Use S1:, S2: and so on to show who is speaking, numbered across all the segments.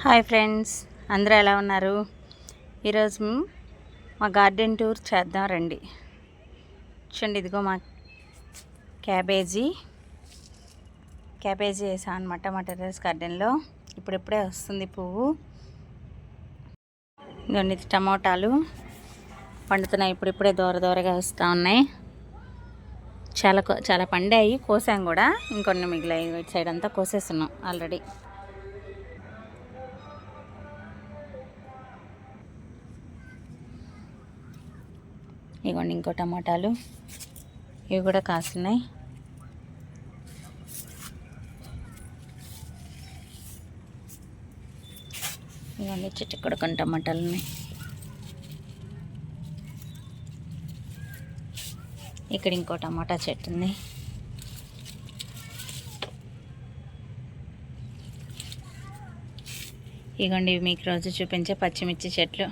S1: Hi friends అందరూ ఎలా ఉన్నారు? ఈరోజు మా గార్డెన్ టూర్ చేద్దాం రండి. చూడండి ఇదిగో మా క్యాబేజీ. క్యాబేజీ వేసాం అనమాట మా టెర్రస్ గార్డెన్లో. ఇప్పుడిప్పుడే వస్తుంది పువ్వు. ఇదిగోండి టమోటాలు. పండుతున్నాయి ఇప్పుడిప్పుడే దూర దూరగా వస్తూ ఉన్నాయి. చాలా కో- చాలా పండాయి కోసాం కూడా. ఇంకొన్ని మిగిలాయి ఇటు సైడ్ అంతా కోసేస్తున్నాం ఆల్రెడీ. ఇగోండి ఇంకో టమాటాలు. ఇవి కూడా కాస్తున్నాయి. ఇవన్నీ చెట్టు కూడా కొన్ని టమాటాలు ఉన్నాయి ఇక్కడ ఇంకో టమాటా చెట్టు ఉంది. ఇగోండి మీకు రోజు చూపించే పచ్చిమిర్చి చెట్లు.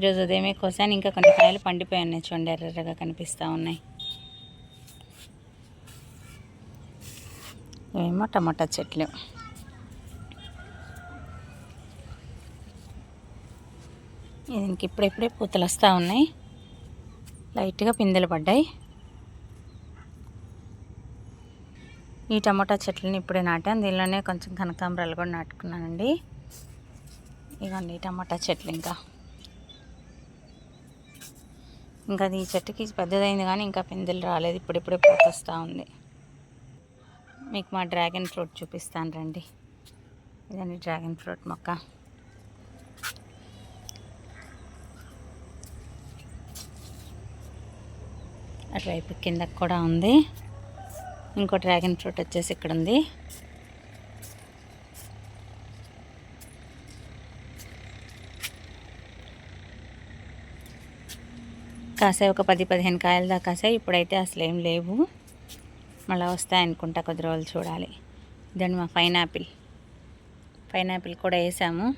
S1: ఈరోజు ఉదయమే కోసాను. ఇంకా కొన్ని కాయలు పండిపోయి ఉన్నాయి చూడండి ఎర్రగా కనిపిస్తూ ఉన్నాయి. ఇవేమో టమాటా చెట్లు. దీనికి ఇప్పుడిప్పుడే పూతలు వస్తూ ఉన్నాయి. లైట్గా పిందెలు పడ్డాయి. ఈ టమాటా చెట్లని ఇప్పుడే నాటాను. దీనిలోనే కొంచెం కనకాంబరాలు కూడా నాటుకున్నానండి. ఇవన్నీ టమాటా చెట్లు ఇంకా. ఇంకా అది ఈ చెట్టుకి పెద్దదైంది కానీ ఇంకా పిందెలు రాలేదు. ఇప్పుడిప్పుడే పోతొస్తూ ఉంది. మీకు మా డ్రాగన్ ఫ్రూట్ చూపిస్తాను రండి. ఇదండి డ్రాగన్ ఫ్రూట్ మొక్క. అటువైపు కిందకు కూడా ఉంది. ఇంకో డ్రాగన్ ఫ్రూట్ వచ్చేసి ఇక్కడ ఉంది కాసాయి ఒక పది పదిహేను కాయలు దాకా కాసాయి. ఇప్పుడైతే అసలు ఏం లేవు. మళ్ళీ వస్తాయి అనుకుంటా కొద్ది రోజులు చూడాలి. దాన్ని మా పైనాపిల్. పైనాపిల్ కూడా వేసాము.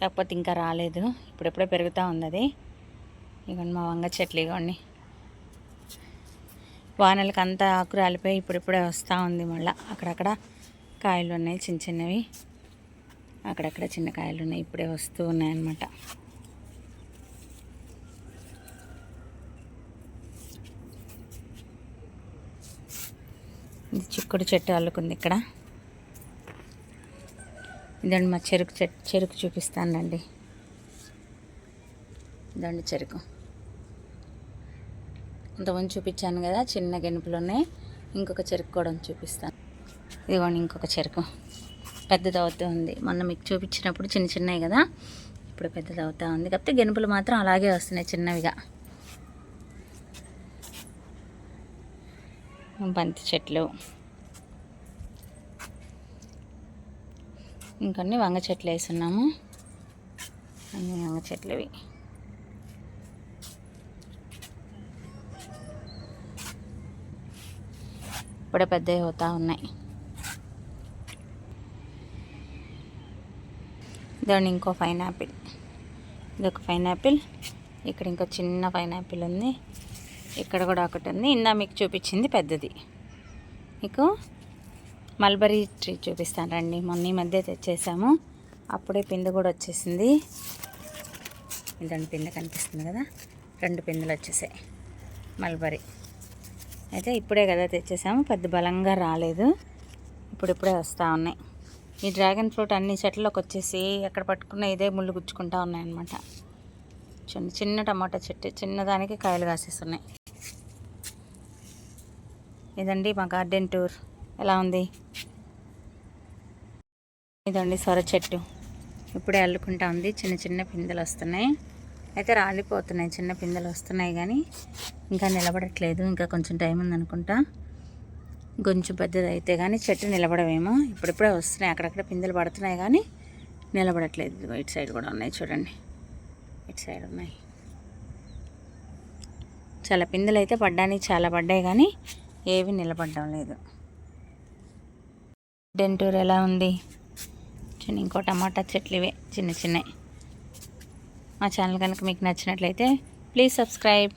S1: కాకపోతే ఇంకా రాలేదు. ఇప్పుడెప్పుడే పెరుగుతూ ఉంది అది ఇవ్వండి మా వంగ చెట్లు ఇవ్వండి వానలకి అంతా ఆకు రాలిపోయి ఇప్పుడిప్పుడే వస్తూ ఉంది మళ్ళీ. అక్కడక్కడ కాయలు ఉన్నాయి చిన్న చిన్నవి. అక్కడక్కడ చిన్న కాయలు ఉన్నాయి ఇప్పుడే వస్తూ ఉన్నాయన్నమాట. ఇది చిక్కుడు చెట్టు అల్లుకుంది ఇక్కడ. ఇదండి మా చెరుకు చెట్టు చెరుకు చూపిస్తానండి. ఇదండి చెరుకు. ఇంతకుముందు చూపించాను కదా చిన్న గెనుపులు ఉన్నాయి ఇంకొక చెరుకు కూడా చూపిస్తాను. ఇదిగోండి ఇంకొక చెరుకు. పెద్దది అవుతూ ఉంది. మొన్న మీకు చూపించినప్పుడు చిన్న చిన్నవి కదా ఇప్పుడు పెద్దది అవుతూ ఉంది. కాకపోతే గెనుపులు మాత్రం అలాగే వస్తున్నాయి చిన్నవిగా. బంతి చెట్లు. ఇంకొన్ని వంగ చెట్లు వేసున్నాము. అన్ని వంగ చెట్లు ఇవి ఇప్పుడే పెద్దవి అవుతా ఉన్నాయి. దాని ఇంకో పైనాపిల్. ఇది ఒక పైనాపిల్. ఇక్కడ ఇంకో చిన్న పైనాపిల్ ఉంది. ఇక్కడ కూడా ఒకటి ఉంది ఇందా మీకు చూపించింది పెద్దది. మీకు మల్బరీ ట్రీ చూపిస్తాను రండి. మొన్న ఈ మధ్య తెచ్చేసాము. అప్పుడే పిండి కూడా వచ్చేసింది. ఇదండి పిండి కనిపిస్తుంది కదా? రెండు పిందెలు వచ్చేసాయి. మల్బరీ. అయితే ఇప్పుడే కదా తెచ్చేసాము. పెద్ద బలంగా రాలేదు. ఇప్పుడిప్పుడే వస్తూ ఉన్నాయి. ఈ డ్రాగన్ ఫ్రూట్ అన్ని చెట్లలోకి వచ్చేసి ఎక్కడ పట్టుకున్న ఇదే ముళ్ళు గుచ్చుకుంటా ఉన్నాయన్నమాట. చిన్న చిన్న టమాటా చెట్టు చిన్నదానికి కాయలు కాసేస్తున్నాయి. ఇదండి మా గార్డెన్ టూర్. ఎలా ఉంది? ఇదండి సొర చెట్టు. ఇప్పుడే అల్లుకుంటా ఉంది. చిన్న చిన్న పిందెలు వస్తున్నాయి. అయితే రాలిపోతున్నాయి. చిన్న పిందెలు వస్తున్నాయి కానీ ఇంకా నిలబడట్లేదు. ఇంకా కొంచెం టైం ఉందనుకుంటా. కొంచెం పెద్దది అయితే కానీ చెట్టు నిలబడవేమో. ఇప్పుడిప్పుడే వస్తున్నాయి. అక్కడక్కడ పిందెలు పడుతున్నాయి కానీ నిలబడట్లేదు. ఇటు సైడ్ కూడా ఉన్నాయి చూడండి. ఇటు సైడ్ ఉన్నాయి. చాలా పిందెలు అయితే పడ్డానికి చాలా పడ్డాయి కానీ ఏవి నిలబడడం లేదు. డెంటూర్ ఎలా ఉంది? చిన్న ఇంకో టమాటా చెట్లు ఇవే చిన్న చిన్నవి. మా ఛానల్ కనుక మీకు నచ్చినట్లయితే ప్లీజ్ సబ్స్క్రైబ్.